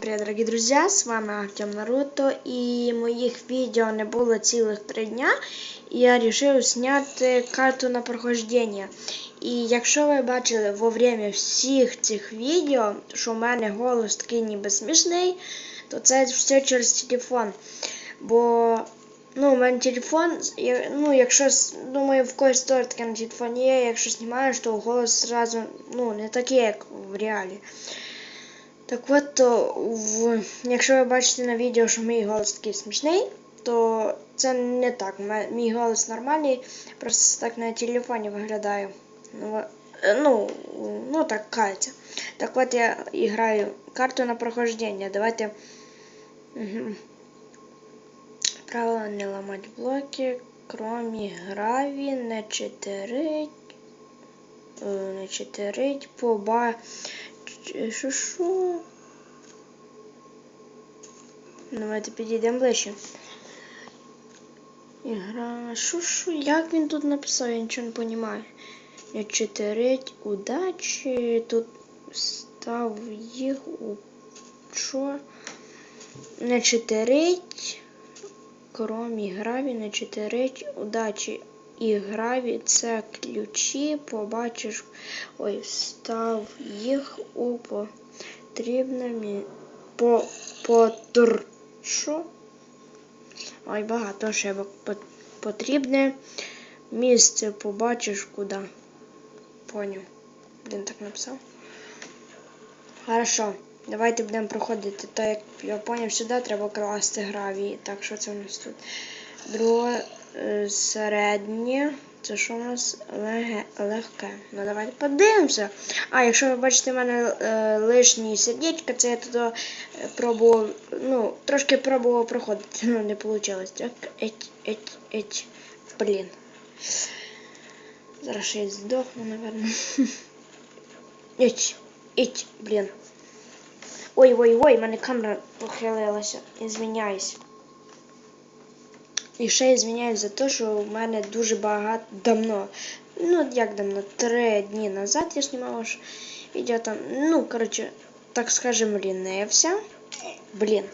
Привет, дорогие друзья, с вами Артем Наруто, и моїх відео не було цілих три дня, і я вирішив зняти карту на прохождення. І якщо ви бачили во время всіх цих відео, що в мене голос такий ніби смішний, то це все через телефон. Бо ну, у мене телефон, ну, якщо, думаю, в когось теж таке на телефоні є, якщо знімаєш, то голос зразу, ну, не такий, як в реалі. Так от, то в... якщо ви бачите на відео, що мій голос такий смішний, то це не так. Мій голос нормальний, просто так на телефоні виглядаю. Ну, е, ну, ну так кажеться. Так от я граю карту на прохождення. Давайте. Угу. Правило не ламати блоки, кромі граві, не читерить. е, Не читерить, поба. Що що? Давайте підійдемо ближче. Ігра. Що що? Як він тут написав? Я нічого не розумію. Не читерить удачі. Тут став їх у що? Не читерить. Кромі граві, не читерить удачі. І граві це ключі, побачиш. Ой, став їх у потрібне мі... по потр. Ой, багато ще потрібне місце побачиш куди. Поняв. Він так написав. Хорошо. Давайте будемо проходити. Так як я поняв, сюди треба класти гравії. Так, що це у нас тут? Друге середнє. Це що у нас легке. Ну давайте подивимося. А, якщо ви бачите в мене е, лишні сердечка, це я туди е, пробував, ну, трошки пробував проходити, ну не вийшло. Так, еть, еть, еть. Блін. Зараз ще й здохну, напевно. Еть, еть, блін. Ой, ой, ой, в мене камера похилилася. Ізвиняюсь. І ще я звиняюсь за те, що в мене дуже багато давно. Ну, як давно, три дні назад я знімала відео там. Ну, коротше, так скажем, лінився. Блін.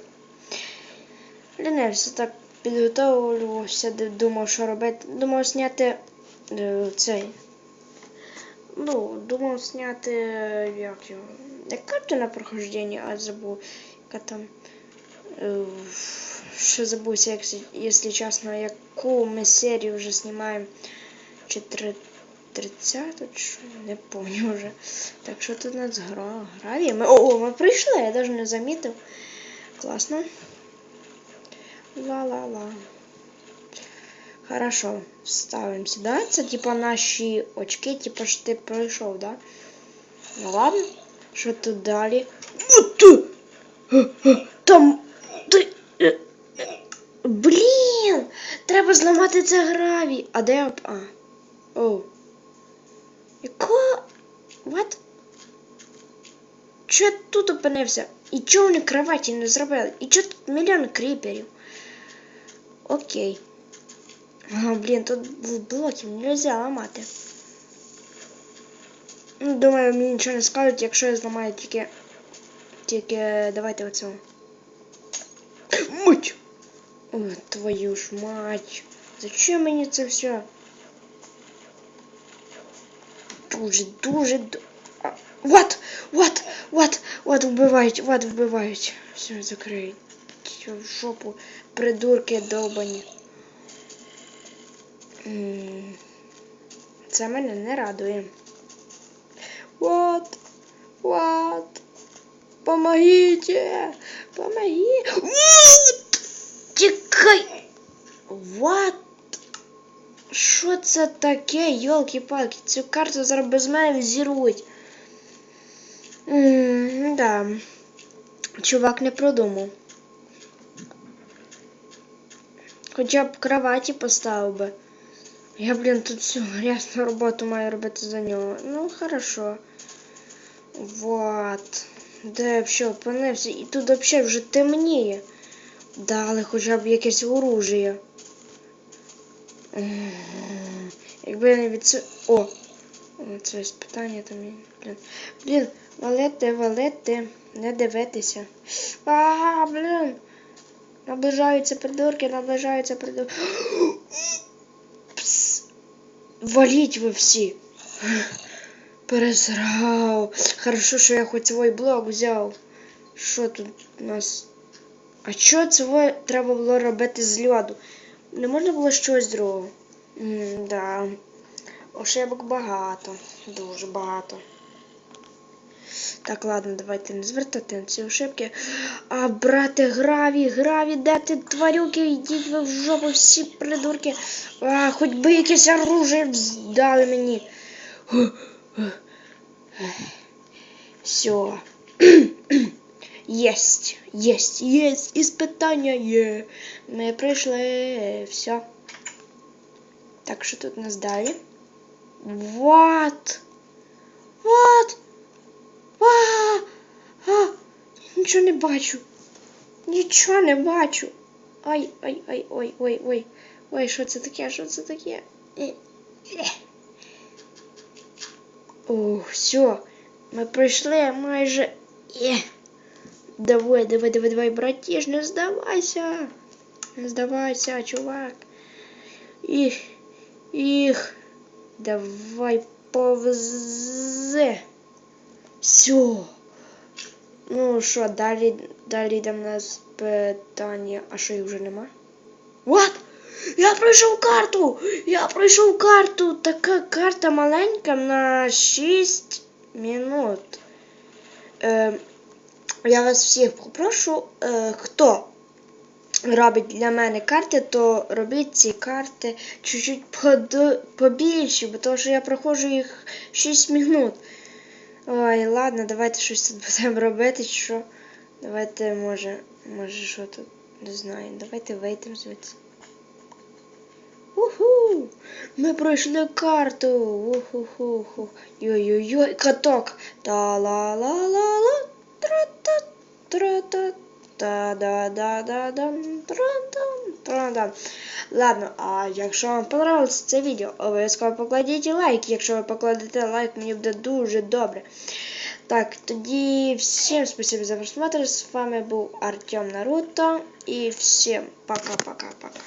Лінився, так підготовлювався, думав, що робити. Думав зняти е, цей. Ну, думав зняти е, як його. Не карту на прохождення, а забув, яка там. Ще забувся, як, якщо чесно, яку ми серію вже знімаємо. Чи три- 30 чи? Не пам'ятаю вже. Так що тут у нас гра, граві. Ми, о, ми прийшли, я навіть не замітив. Класно. Ла-ла-ла. Хорошо, ставимо сюди. Це типа наші очки, типа що ти пройшов, да? Ну ладно. Що тут далі? Там. Ти. е, е, Блін! Треба зламати це граві. А де я. А. О. Яко. What? Чо я тут опинився? І чого вони кроваті не зробили? І чого тут мільйон кріперів? Окей. А, блін, тут блоків нельзя ламати. Ну, думаю, мені нічого не скажуть, якщо я зламаю тільки. Тільки давайте оцю. Муть! Твою ж мать. Зачем мені це все? Дуже, дуже. ду- А, What? What? What? Вбивають, what вбивають. Все, закриють. В жопу. Придурки долбані. Це мене не радує. What? What? Помогите! Помоги! What? Тікай! What? Що це таке, йолки-палки? Цю карту зараз без мене взірвуть. М, Да. Чувак не продумав. Хоча б кроваті поставив би. Я, блін, тут всю грязну роботу маю робити за нього. Ну, хорошо. Вот. Де я взагалі опинився? І тут взагалі вже темніє. Дали хоча б якесь оружие. М, Якби я не відсу... О! Це спитання там. Блін. Блін, валети, валети. не дивитися. А, блін. Наближаються придурки, наближаються придурки. Пс. Валіть ви всі. Пересрав. Хорошо, що я хоч свій блок взяв. Що тут у нас? А що це треба було робити з льоду? Не можна було щось другого? Да. Ошибок багато. Дуже багато. Так, ладно, давайте не звертати на ці ошибки. А брати граві, граві, де ти тварюки, йдіть ви в жопу, всі придурки. А, хоч би якесь оружие здали мені. Все. Єсть, єсть, єсть, іспитання є. Ми прийшли, все. Так, що тут у нас далі? What? What? А, а, нічого не бачу. Нічого не бачу. Ай, ой, що це таке? Що це таке? Е, е. О, все. Ми пройшли майже. Е. Давай, давай, давай, давай, братіш, не здавайся. Не здавайся, чувак. Їх. Їх. Давай повзи. Все. Ну що, далі, далі йде в нас питання. А що їх вже нема? What? Я пройшов карту! Я пройшов карту! Така карта маленька на 6 минут. Е, я вас всіх попрошу, е, хто робить для мене карти, то робіть ці карти чуть-чуть побільші, бо то, що я проходжу їх 6 минут. Ой, ладно, давайте щось тут будемо робити, що. Давайте, може, може, що тут, не знаю. Давайте вийдемо звідси. Уху! Ми пройшли карту. Уху-ху-ху. Йой-йой-йой, каток. Та-ла-ла-ла-ла. Тра-та, тра-та. Та-да-да-да-дам. Тра-дам, тра-дам. Ладно, а якщо вам понравилось це відео, обов'язково покладіть лайк. Якщо ви покладете лайк, мені буде дуже добре. Так, тоді всім спасибо за просмотр. З вами був Артем Наруто. І всім пока-пока-пока.